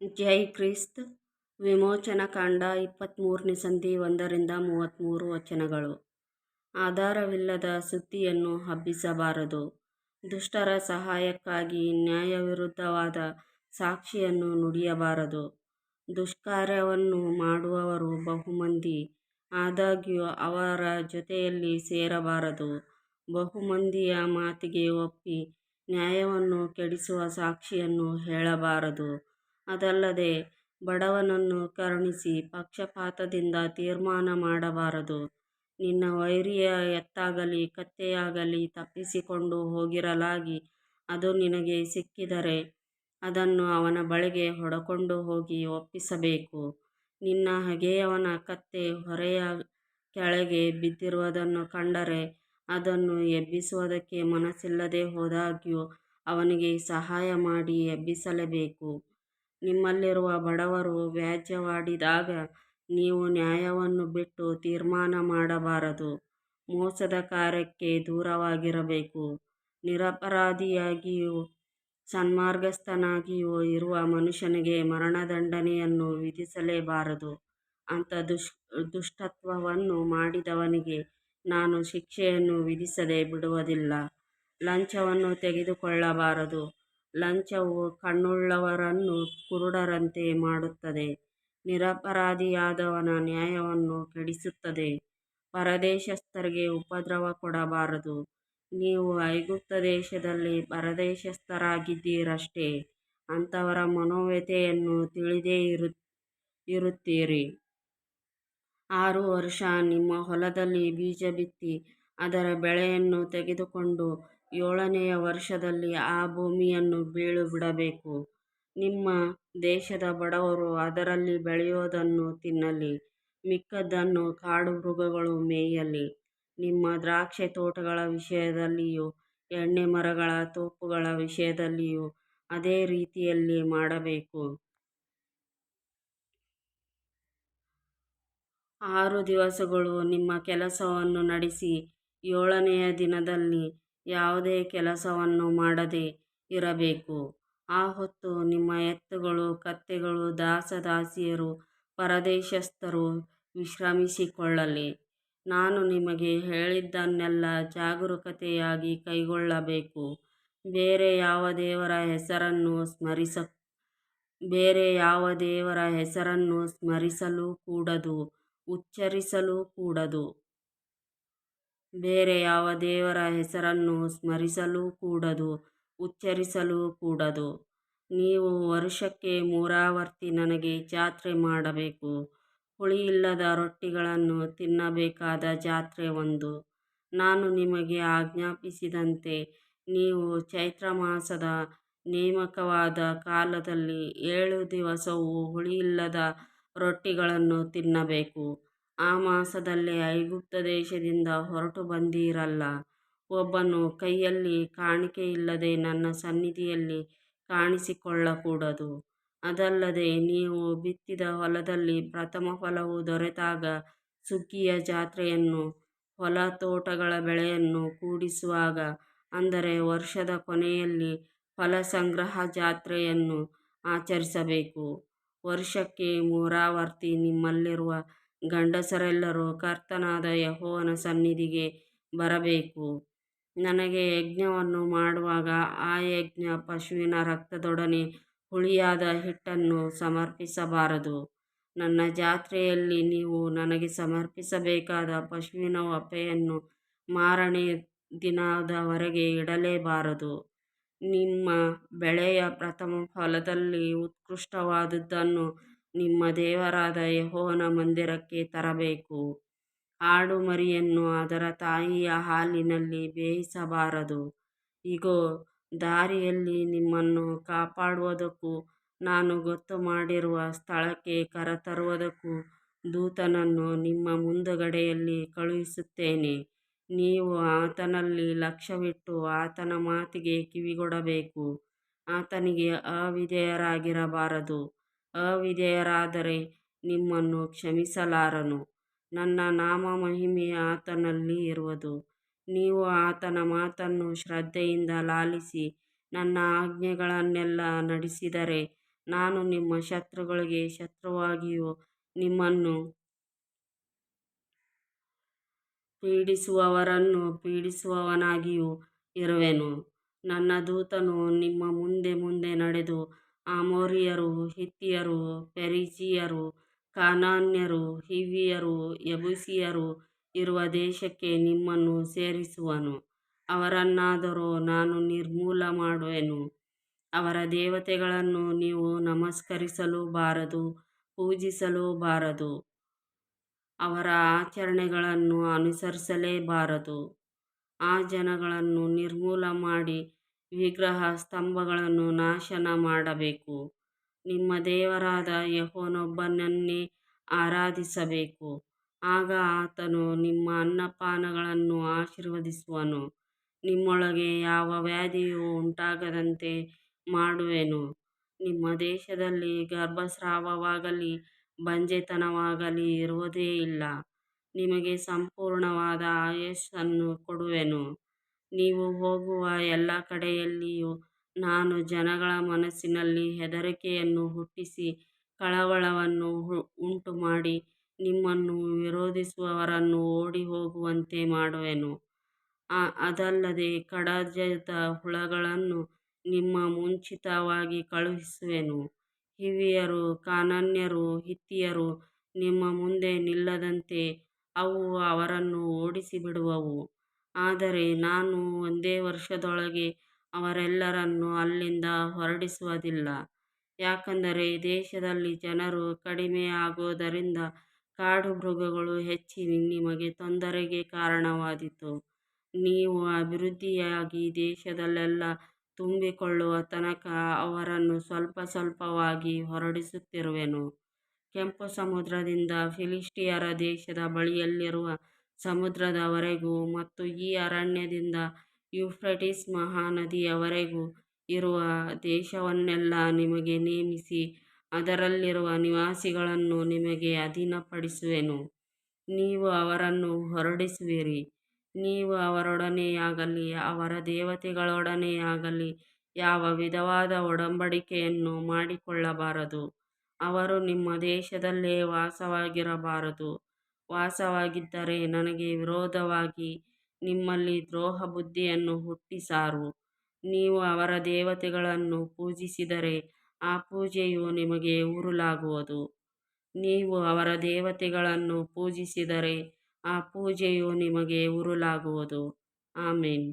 ಜೈ Christ. ವಿಮೋಚನಕಾಂಡ ಇಪ್ಪತ್ತ್ಮೂರನೇ ಸಂಧಿ ಒಂದರಿಂದ ಮೂವತ್ತ್ಮೂರು ವಚನಗಳು. ಆಧಾರವಿಲ್ಲದ ಸುದ್ದಿಯನ್ನು ಹಬ್ಬಿಸಬಾರದು. ದುಷ್ಟರ ಸಹಾಯಕ್ಕಾಗಿ ನ್ಯಾಯವಿರುದ್ಧವಾದ ಸಾಕ್ಷಿಯನ್ನು ನುಡಿಯಬಾರದು. ದುಷ್ಕಾರ್ಯವನ್ನು ಮಾಡುವವರು ಬಹುಮಂದಿ, ಆದಾಗ್ಯೂ ಅವರ ಜೊತೆಯಲ್ಲಿ ಸೇರಬಾರದು. ಬಹುಮಂದಿಯ ಮಾತಿಗೆ ಒಪ್ಪಿ ನ್ಯಾಯವನ್ನು ಕೆಡಿಸುವ ಸಾಕ್ಷಿಯನ್ನು ಹೇಳಬಾರದು. ಅದಲ್ಲದೆ ಬಡವನನ್ನು ಕರುಣಿಸಿ ಪಕ್ಷಪಾತದಿಂದ ತೀರ್ಮಾನ ಮಾಡಬಾರದು. ನಿನ್ನ ವೈರಿಯ ಎತ್ತಾಗಲಿ, ಕತ್ತೆಯಾಗಲಿ ತಪ್ಪಿಸಿಕೊಂಡು ಹೋಗಿರಲಾಗಿ, ಅದು ನಿನಗೆ ಸಿಕ್ಕಿದರೆ ಅದನ್ನು ಅವನ ಬಳಿಗೆ ಹೊಡಕೊಂಡು ಹೋಗಿ ಒಪ್ಪಿಸಬೇಕು. ನಿನ್ನ ಹಗೆಯವನ ಕತ್ತೆ ಹೊರೆಯ ಕೆಳಗೆ ಬಿದ್ದಿರುವುದನ್ನು ಕಂಡರೆ ಅದನ್ನು ಎಬ್ಬಿಸುವುದಕ್ಕೆ ಮನಸ್ಸಿಲ್ಲದೆ ಹೋದಾಗ್ಯೂ ಅವನಿಗೆ ಸಹಾಯ ಮಾಡಿ ಎಬ್ಬಿಸಲೇಬೇಕು. ನಿಮ್ಮಲ್ಲಿರುವ ಬಡವರು ವ್ಯಾಜ್ಯವಾಡಿದಾಗ ನೀವು ನ್ಯಾಯವನ್ನು ಬಿಟ್ಟು ತೀರ್ಮಾನ ಮಾಡಬಾರದು. ಮೋಸದ ಕಾರ್ಯಕ್ಕೆ ದೂರವಾಗಿರಬೇಕು. ನಿರಪರಾಧಿಯಾಗಿಯೂ ಸನ್ಮಾರ್ಗಸ್ಥನಾಗಿಯೂ ಇರುವ ಮನುಷ್ಯನಿಗೆ ಮರಣದಂಡನೆಯನ್ನು ವಿಧಿಸಲೇಬಾರದು. ಅಂಥ ದುಷ್, ದುಷ್ಟತ್ವವನ್ನು ಮಾಡಿದವನಿಗೆ ನಾನು ಶಿಕ್ಷೆಯನ್ನು ವಿಧಿಸದೆ ಬಿಡುವುದಿಲ್ಲ. ಲಂಚವನ್ನು ತೆಗೆದುಕೊಳ್ಳಬಾರದು. ಲಂಚವು ಕಣ್ಣುಳ್ಳವರನ್ನು ಕುರುಡರಂತೆ ಮಾಡುತ್ತದೆ. ನಿರಪರಾಧಿಯಾದವನ ನ್ಯಾಯವನ್ನು ಕೆಡಿಸುತ್ತದೆ. ಪರದೇಶಸ್ಥರಿಗೆ ಉಪದ್ರವ ಕೊಡಬಾರದು. ನೀವು ಐಗುಪ್ತ ದೇಶದಲ್ಲಿ ಪರದೇಶಸ್ಥರಾಗಿದ್ದೀರಷ್ಟೇ. ಅಂಥವರ ಮನೋವ್ಯತೆಯನ್ನು ತಿಳಿದೇ ಇರು, ಇರುತ್ತೀರಿ. ಆರು ವರ್ಷ ನಿಮ್ಮ ಹೊಲದಲ್ಲಿ ಬೀಜ ಬಿತ್ತಿ ಅದರ ಬೆಳೆಯನ್ನು ತೆಗೆದುಕೊಂಡು ಏಳನೆಯ ವರ್ಷದಲ್ಲಿ ಆ ಭೂಮಿಯನ್ನು ಬೀಳುಬಿಡಬೇಕು. ನಿಮ್ಮ ದೇಶದ ಬಡವರು ಅದರಲ್ಲಿ ಬೆಳೆಯೋದನ್ನು ತಿನ್ನಲಿ ಮಿಕ್ಕದ್ದನ್ನು ಕಾಡುಮೃಗಗಳು ಮೇಯಲಿ. ನಿಮ್ಮ ದ್ರಾಕ್ಷಿತೋಟಗಳ ವಿಷಯದಲ್ಲಿಯೂ ಎಣ್ಣೆಮರಗಳ ತೋಪುಗಳ ವಿಷಯದಲ್ಲಿಯೂ ಅದೇ ರೀತಿಯಲ್ಲಿ ಮಾಡಬೇಕು. ಆರು ದಿವಸಗಳು ನಿಮ್ಮ ಕೆಲಸವನ್ನು ನಡೆಸಿ, ಏಳನೆಯ ದಿನದಲ್ಲಿ ಯಾವುದೇ ಕೆಲಸವನ್ನು ಮಾಡದೆ ಇರಬೇಕು. ಆ ಹೊತ್ತು ನಿಮ್ಮ ಎತ್ತುಗಳು, ಕತ್ತೆಗಳು, ದಾಸದಾಸಿಯರು, ಪರದೇಶಸ್ಥರು ವಿಶ್ರಮಿಸಿಕೊಳ್ಳಲಿ. ನಾನು ನಿಮಗೆ ಹೇಳಿದ್ದನ್ನೆಲ್ಲ ಜಾಗರೂಕತೆಯಾಗಿ ಕೈಗೊಳ್ಳಬೇಕು. ಬೇರೆ ಯಾವ ದೇವರ ಹೆಸರನ್ನು ಸ್ಮರಿಸ, ಬೇರೆ ಯಾವ ದೇವರ ಹೆಸರನ್ನು ಸ್ಮರಿಸಲೂ ಕೂಡದು, ಉಚ್ಚರಿಸಲೂ ಕೂಡದು. ಬೇರೆ ಯಾವ ದೇವರ ಹೆಸರನ್ನು ಸ್ಮರಿಸಲೂ ಕೂಡದು, ಉಚ್ಚರಿಸಲೂ ಕೂಡದು. ನೀವು ವರ್ಷಕ್ಕೆ ಮೂರಾವರ್ತಿ ನನಗೆ ಜಾತ್ರೆ ಮಾಡಬೇಕು. ಹುಳಿಯಿಲ್ಲದ ರೊಟ್ಟಿಗಳನ್ನು ತಿನ್ನಬೇಕಾದ ಜಾತ್ರೆ ಒಂದು. ನಾನು ನಿಮಗೆ ಆಜ್ಞಾಪಿಸಿದಂತೆ ನೀವು ಚೈತ್ರ ಮಾಸದ ನೇಮಕವಾದ ಕಾಲದಲ್ಲಿ ಏಳು ದಿವಸವೂ ಹುಳಿಯಿಲ್ಲದ ರೊಟ್ಟಿಗಳನ್ನು ತಿನ್ನಬೇಕು. ಆ ಮಾಸದಲ್ಲಿ ಐಗುಪ್ತ ದೇಶದಿಂದ ಹೊರಟು ಬಂದಿರಲ್ಲ. ಒಬ್ಬನು ಕೈಯಲ್ಲಿ ಕಾಣಿಕೆಯಿಲ್ಲದೆ ನನ್ನ ಸನ್ನಿಧಿಯಲ್ಲಿ ಕಾಣಿಸಿಕೊಳ್ಳಕೂಡದು. ಅದಲ್ಲದೆ ನೀವು ಬಿತ್ತಿದ ಹೊಲದಲ್ಲಿ ಪ್ರಥಮಫಲವು ದೊರೆತಾಗ ಸುಗ್ಗಿಯ ಜಾತ್ರೆಯನ್ನು, ಹೊಲತೋಟಗಳ ಬೆಳೆಯನ್ನು ಕೂಡಿಸುವಾಗ, ಅಂದರೆ ವರ್ಷದ ಕೊನೆಯಲ್ಲಿ ಫಲಸಂಗ್ರಹ ಜಾತ್ರೆಯನ್ನು ಆಚರಿಸಬೇಕು. ವರ್ಷಕ್ಕೆ ಮೂರಾವರ್ತಿ ನಿಮ್ಮಲ್ಲಿರುವ ಗಂಡಸರೆಲ್ಲರೂ ಕರ್ತನಾದ ಯಹೋವನ ಸನ್ನಿಧಿಗೆ ಬರಬೇಕು. ನನಗೆ ಯಜ್ಞವನ್ನು ಮಾಡುವಾಗ ಆ ಯಜ್ಞ ಪಶುವಿನ ರಕ್ತದೊಡನೆ ಹುಳಿಯಾದ ಹಿಟ್ಟನ್ನು ಸಮರ್ಪಿಸಬಾರದು. ನನ್ನ ಜಾತ್ರೆಯಲ್ಲಿ ನೀವು ನನಗೆ ಸಮರ್ಪಿಸಬೇಕಾದ ಪಶುವಿನ ವಪೆಯನ್ನು ಮಾರನೇ ದಿನದವರೆಗೆ ಇಡಲೇಬಾರದು. ನಿಮ್ಮ ಬೆಳೆಯ ಪ್ರಥಮ ಫಲದಲ್ಲಿ ಉತ್ಕೃಷ್ಟವಾದುದನ್ನು ನಿಮ್ಮ ದೇವರಾದ ಯೆಹೋವನ ಮಂದಿರಕ್ಕೆ ತರಬೇಕು. ಆಡು ಮರಿಯನ್ನು ಅದರ ತಾಯಿಯ ಹಾಲಿನಲ್ಲಿ ಬೇಯಿಸಬಾರದು. ಇಗೋ, ದಾರಿಯಲ್ಲಿ ನಿಮ್ಮನ್ನು ಕಾಪಾಡುವುದಕ್ಕೂ, ನಾನು ಗೊತ್ತು ಮಾಡಿರುವ ಸ್ಥಳಕ್ಕೆ ಕರೆತರುವುದಕ್ಕೂ ದೂತನನ್ನು ನಿಮ್ಮ ಮುಂದುಗಡೆಯಲ್ಲಿ ಕಳುಹಿಸುತ್ತೇನೆ. ನೀವು ಆತನಲ್ಲಿ ಲಕ್ಷ್ಯವಿಟ್ಟು ಆತನ ಮಾತಿಗೆ ಕಿವಿಗೊಡಬೇಕು. ಆತನಿಗೆ ಅವಿಧೇಯರಾಗಿರಬಾರದು ಅವಿಧೇಯರಾದರೆ ನಿಮ್ಮನ್ನು ಕ್ಷಮಿಸಲಾರನು. ನನ್ನ ನಾಮ ಮಹಿಮೆ ಆತನಲ್ಲಿ ಇರುವುದು. ನೀವು ಆತನ ಮಾತನ್ನು ಶ್ರದ್ಧೆಯಿಂದ ಲಾಲಿಸಿ ನನ್ನ ಆಜ್ಞೆಗಳನ್ನೆಲ್ಲ ನಡೆಸಿದರೆ ನಾನು ನಿಮ್ಮ ಶತ್ರುಗಳಿಗೆ ಶತ್ರುವಾಗಿಯೂ ನಿಮ್ಮನ್ನು ಪೀಡಿಸುವವರನ್ನು ಪೀಡಿಸುವವನಾಗಿಯೂ ಇರುವೆನು. ನನ್ನ ದೂತನು ನಿಮ್ಮ ಮುಂದೆ ಮುಂದೆ ನಡೆದು ಅಮೋರಿಯರು ಹಿತ್ತಿಯರು, ಪೆರಿಜೀಯರು, ಕಾನಾನ್ಯರು, ಹಿವ್ವಿಯರು, ಯೆಬೂಸಿಯರು ಇರುವ ದೇಶಕ್ಕೆ ನಿಮ್ಮನ್ನು ಸೇರಿಸುವನು. ಅವರನ್ನಾದರೂ ನಾನು ನಿರ್ಮೂಲ ಮಾಡುವೆನು. ಅವರ ದೇವತೆಗಳನ್ನು ನೀವು ನಮಸ್ಕರಿಸಲೂ ಬಾರದು ಪೂಜಿಸಲೂ ಬಾರದು ಅವರ ಆಚರಣೆಗಳನ್ನು ಅನುಸರಿಸಲೇಬಾರದು. ಆ ಜನಗಳನ್ನು ನಿರ್ಮೂಲ ಮಾಡಿ ವಿಗ್ರಹ ಸ್ತಂಭಗಳನ್ನು ನಾಶನ ಮಾಡಬೇಕು. ನಿಮ್ಮ ದೇವರಾದ ಯಹೋನೊಬ್ಬನನ್ನೇ ಆರಾಧಿಸಬೇಕು. ಆಗ ಆತನು ನಿಮ್ಮ ಅನ್ನಪಾನಗಳನ್ನು ಆಶೀರ್ವದಿಸುವನು. ನಿಮ್ಮೊಳಗೆ ಯಾವ ವ್ಯಾಧಿಯೂ ಉಂಟಾಗದಂತೆ ಮಾಡುವೆನು. ನಿಮ್ಮ ದೇಶದಲ್ಲಿ ಗರ್ಭಸ್ರಾವವಾಗಲಿ, ಬಂಜೆತನವಾಗಲಿ ಇರುವುದೇ ಇಲ್ಲ. ನಿಮಗೆ ಸಂಪೂರ್ಣವಾದ ಆಯಸ್ಸನ್ನು ಕೊಡುವೆನು. ನೀವು ಹೋಗುವ ಎಲ್ಲ ಕಡೆಯಲ್ಲಿಯೂ ನಾನು ಜನಗಳ ಮನಸ್ಸಿನಲ್ಲಿ ಹೆದರಿಕೆಯನ್ನು ಹುಟ್ಟಿಸಿ ಕಳವಳವನ್ನು ಉಂಟು ಮಾಡಿ ನಿಮ್ಮನ್ನು ವಿರೋಧಿಸುವವರನ್ನು ಓಡಿಹೋಗುವಂತೆ ಮಾಡುವೆನು. ಅದಲ್ಲದೆ ಕಡಜದ ಹುಳಗಳನ್ನು ನಿಮ್ಮ ಮುಂಚಿತವಾಗಿ ಕಳುಹಿಸುವೆನು. ಹಿವಿಯರು, ಕಾನನ್ಯರು, ಹಿತ್ತಿಯರು ನಿಮ್ಮ ಮುಂದೆ ನಿಲ್ಲದಂತೆ ಅವು ಅವರನ್ನು ಓಡಿಸಿಬಿಡುವವು. ಆದರೆ ನಾನು ಒಂದೇ ವರ್ಷದೊಳಗೆ ಅವರೆಲ್ಲರನ್ನು ಅಲ್ಲಿಂದ ಹೊರಡಿಸುವುದಿಲ್ಲ. ಯಾಕಂದರೆ ದೇಶದಲ್ಲಿ ಜನರು ಕಡಿಮೆಯಾಗೋದರಿಂದ ಕಾಡು ಮೃಗಗಳು ಹೆಚ್ಚಿ ನಿಮಗೆ ತೊಂದರೆಗೆ ಕಾರಣವಾದೀತು. ನೀವು ಅಭಿವೃದ್ಧಿಯಾಗಿ ದೇಶದಲ್ಲೆಲ್ಲ ತುಂಬಿಕೊಳ್ಳುವ ತನಕ ಅವರನ್ನು ಸ್ವಲ್ಪ ಸ್ವಲ್ಪವಾಗಿ ಹೊರಡಿಸುತ್ತಿರುವೆನು. ಕೆಂಪು ಸಮುದ್ರದಿಂದ ಫಿಲಿಷ್ಟಿಯರ ದೇಶದ ಬಳಿಯಲ್ಲಿರುವ ಸಮುದ್ರದವರೆಗೂ ಮತ್ತು ಈ ಅರಣ್ಯದಿಂದ ಯೂಫ್ರೇಟಿಸ್ ಮಹಾನದಿಯವರೆಗೂ ಇರುವ ದೇಶವನ್ನೆಲ್ಲ ನಿಮಗೆ ನೇಮಿಸಿ ಅದರಲ್ಲಿರುವ ನಿವಾಸಿಗಳನ್ನು ನಿಮಗೆ ಅಧೀನಪಡಿಸುವೆನು. ನೀವು ಅವರನ್ನು ಹೊರಡಿಸುವಿರಿ. ನೀವು ಅವರೊಡನೆಯಾಗಲಿ, ಅವರ ದೇವತೆಗಳೊಡನೆಯಾಗಲಿ, ಯಾವ ವಿಧವಾದ ಒಡಂಬಡಿಕೆಯನ್ನು ಮಾಡಿಕೊಳ್ಳಬಾರದು. ಅವರು ನಿಮ್ಮ ದೇಶದಲ್ಲೇ ವಾಸವಾಗಿರಬಾರದು. ವಾಸವಾಗಿದ್ದರೆ ನನಗೆ ವಿರೋಧವಾಗಿ ನಿಮ್ಮಲ್ಲಿ ದ್ರೋಹ ಬುದ್ಧಿಯನ್ನು ಹುಟ್ಟಿ ಹುಟ್ಟಿಸಾರು. ನೀವು ಅವರ ದೇವತೆಗಳನ್ನು ಪೂಜಿಸಿದರೆ ಆ ಪೂಜೆಯು ನಿಮಗೆ ಉರುಲಾಗುವುದು ನೀವು ಅವರ ದೇವತೆಗಳನ್ನು ಪೂಜಿಸಿದರೆ ಆ ಪೂಜೆಯು ನಿಮಗೆ ಉರುಲಾಗುವುದು ಆಮೆನ್.